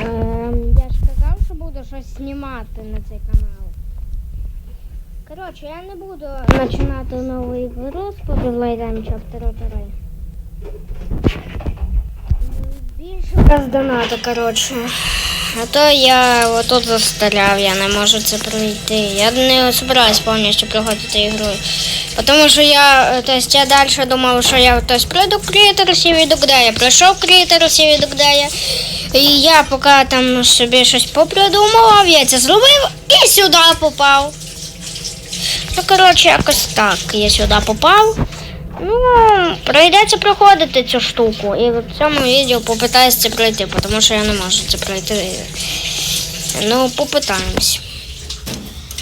Ем, Я ж казав, що буду щось знімати на цей канал. Коротше, я не буду починати з Powerline Chapter 3. Більше без донату, коротше. А то я отут застряв, я не можу це пройти. Я не збираюсь повністю проходити ігру. Тому що я, е, то есть я далі думав, що я то есть, пройду Creators і де я пройшов Creators і де я. І я поки там собі щось попридумував, я це зробив і сюди попав. Ну, коротше, якось так. Я сюди попав. Ну, прийдеться проходити цю штуку. І в цьому відео попитаюся це пройти, тому що я не можу це пройти. Ну, попитаємось.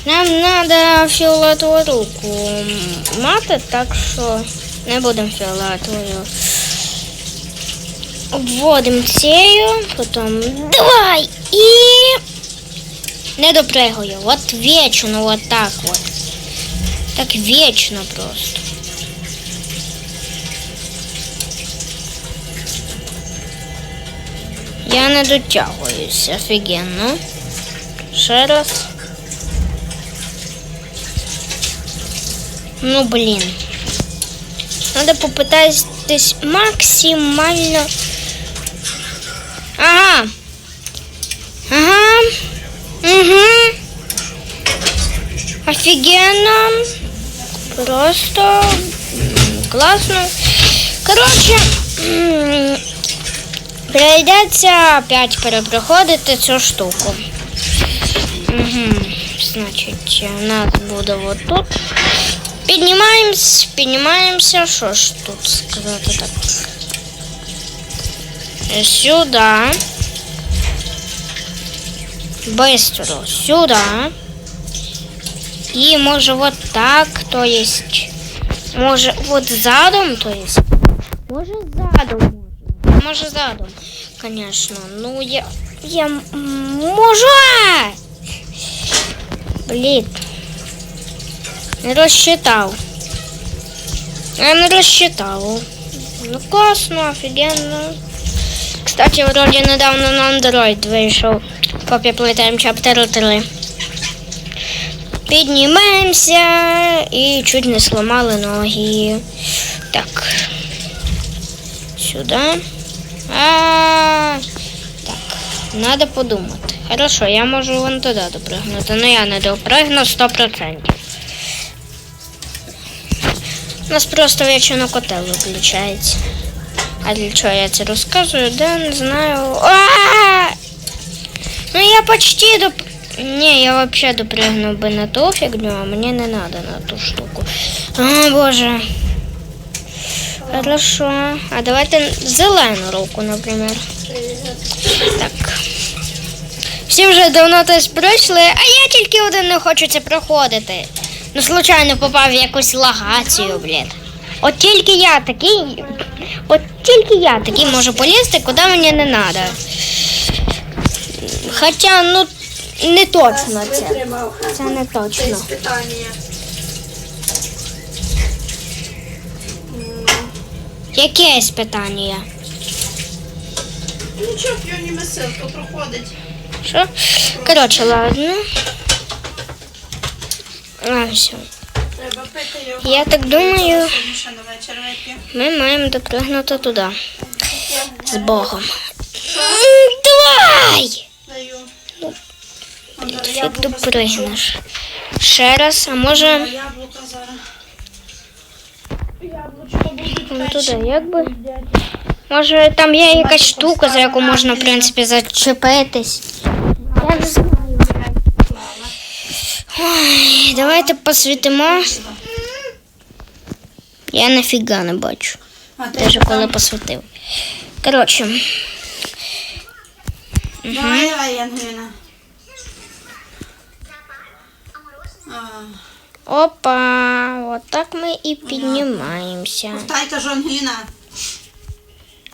Нам треба фіолетову руку мати, так що не будемо фіолетовою. Обводимо цією, потім давай і не допригую. От вічно, от так от. Так вічно просто. Я не дотягуюсь, офігенно. Ще раз. Ну, блін. Надо попитатись максимально. Ага. Ага. Угу. Офігенно. Просто м, класно. Прийдеться опять перепроходити цю штуку. Угу. Значить, у нас буде вот тут. Піднімаємось, піднімаємося. Що ж тут сказати так? Сюди. Быстро сюда. И может вот так, то есть, может вот задом, то есть, может задом, может задом, конечно. Ну я, я можу. Блин. Я не розчитав. Ну класно, офігенно. Кстати, вроде недавно на Android вийшов копія Playtime Chapter 3. Піднімаємося і чуть не сломали ноги. Так. Сюди. А, так, треба подумати. Хорошо, я можу вон туди допригнути, але я не допригну 100%. У нас просто вічно котел виключається. А для чого я це розказую? Да, не знаю. Ну я почти доп... Не, я вообще допрыгнул бы на ту фигню, а мне не надо на ту штуку. О, боже. Хорошо. А давайте зелену руку, например. Так. Всі вже давно теж пройшли, а я тільки один не хочу це проходити. Ну, случайно попав в якусь лагацію, блін. От тільки я такий. От тільки я такий можу полізти, куди мені не треба. Хоча, ну, не точно це. Це не точно. Іспитання. Яке питання? Нічого, п'яні месилка проходить. Що? Коротше, ладно. А, все. Треба пити його. Я так думаю, ми маємо допригнути туди. З Богом. Давай! Даю. Ти допригнеш. Ще раз, а може Яблука зараз. Яблучко будуть туди, якби. Може там є якась штука, за яку можна, в принципі, зачепитись. Я не знаю. Ой, давайте посвітимо. Я нафіга не бачу. Даже коли посвітив. Коротше, Давай, давай, Ангеліна. А, опа, отак ми і піднімаємося. Ковтай, кажу, Ангеліна.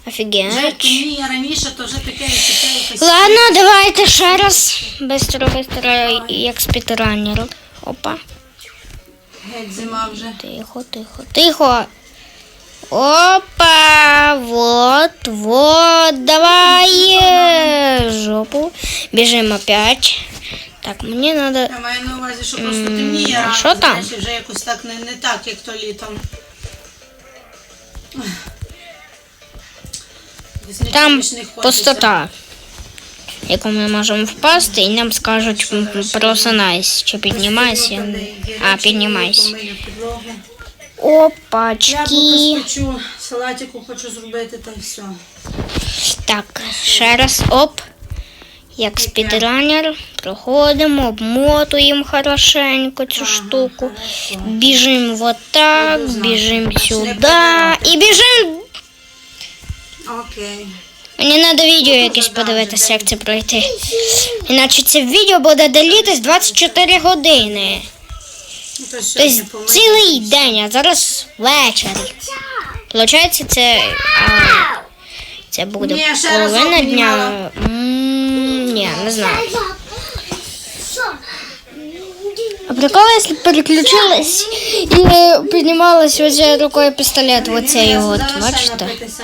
Офігеть. мені раніше, то вже таке таке. Ладно, давайте ще раз. Бистро, бистро, як спідранер. Опа. Геть зима вже. Тихо, тихо, тихо. Опа, вот, вот, давай э, жопу. Бежим опять. Так, мені надо... Я маю на увазі, що просто темніє що там? знаєш, вже якось так не, не так, як то літом. Там пустота, яку ми можемо впасти, і нам скажуть просинайся чи піднімайся. Там, А, піднімайся. Я Опачки. поки спечу, салатику хочу зробити, та й все. Так, ще раз, оп. Як спідранер, проходимо, обмотуємо хорошенько цю штуку. Біжимо вот так, біжимо сюди і біжимо. Окей. Мені треба відео якесь подивитися, як це пройти. Іначе це відео буде делітись 24 години. Ну, Тобто цілий день, а зараз вечір. Получається, це, а, це буде половина дня. М, Ні, не знаю. А прикол, якщо переключилась і е, піднімалась оце рукою пістолет, оцей Я от, зараз ще бачите? напитися.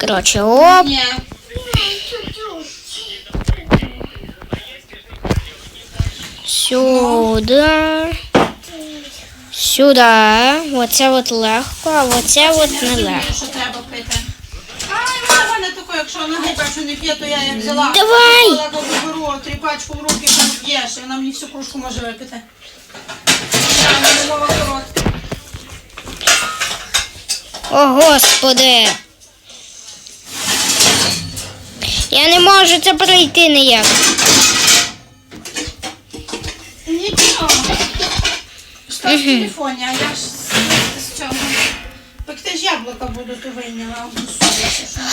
Коротше, оп, Ні. сюди. Сюди. Оце от легко, а оце от не легко. Що треба пити? Ай, мама не тако, якщо вона не п'є, то я як взяла. Давай! Я беру тріпачку в руки, там п'єш, і вона мені всю кружку може випити. О, господи. Я не можу це пройти ніяк. Нічого. Що в телефоні, а я ж з- з цього. Пекти ж яблука буду, то вийняла.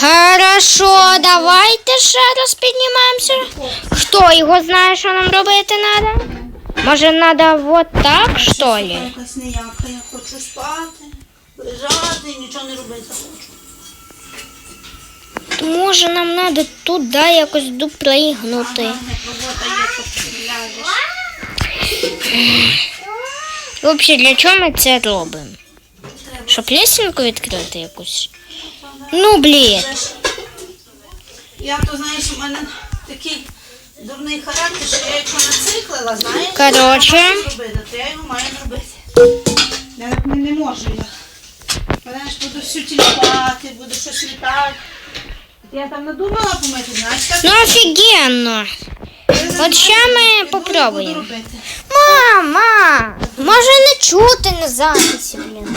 Хорошо, давайте ще раз піднімаємося. Хто його знає, що нам робити треба? Може, треба вот так, що ли? Якась ніяка, я хочу спати, лежати нічого не робити хочу. То може нам треба туди якось допригнути. Ага. Взагалі, для чого ми це робимо? Щоб лісінку відкрити якусь? Ну, блін. Я то знаєш, у мене такий дурний характер, що я якщо нациклила, знаєш, Коротше. я маю зробити, то я його маю зробити. Я не, не можу я. Буду всю тіліпати, буду щось літати. Я там надумала помити, знаєш, так? Ну, офігенно. От ще ми попробуємо. Мама, може не чути на записі, блін.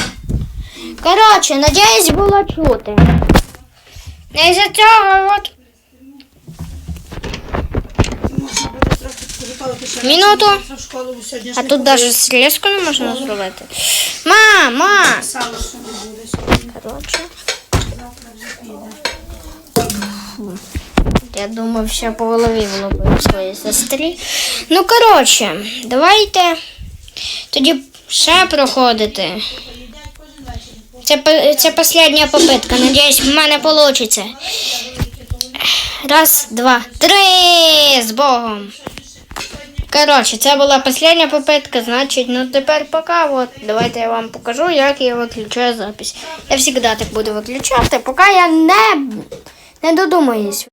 Коротше, надіюсь, було чути. Не за цього от. Минуту. А тут навіть срізку не можна зробити. Мама! Ще. Коротше. Я думав, що по голові влупив своїй сестрі. Ну, коротше, давайте тоді ще проходити. Це, це остання попитка. Надіюсь, в мене вийде. Раз, два, три з Богом. Коротше, це була остання попитка, значить, ну тепер пока. От, давайте я вам покажу, як я виключаю запись. Я завжди так буду виключати, поки я не, не додумаюсь.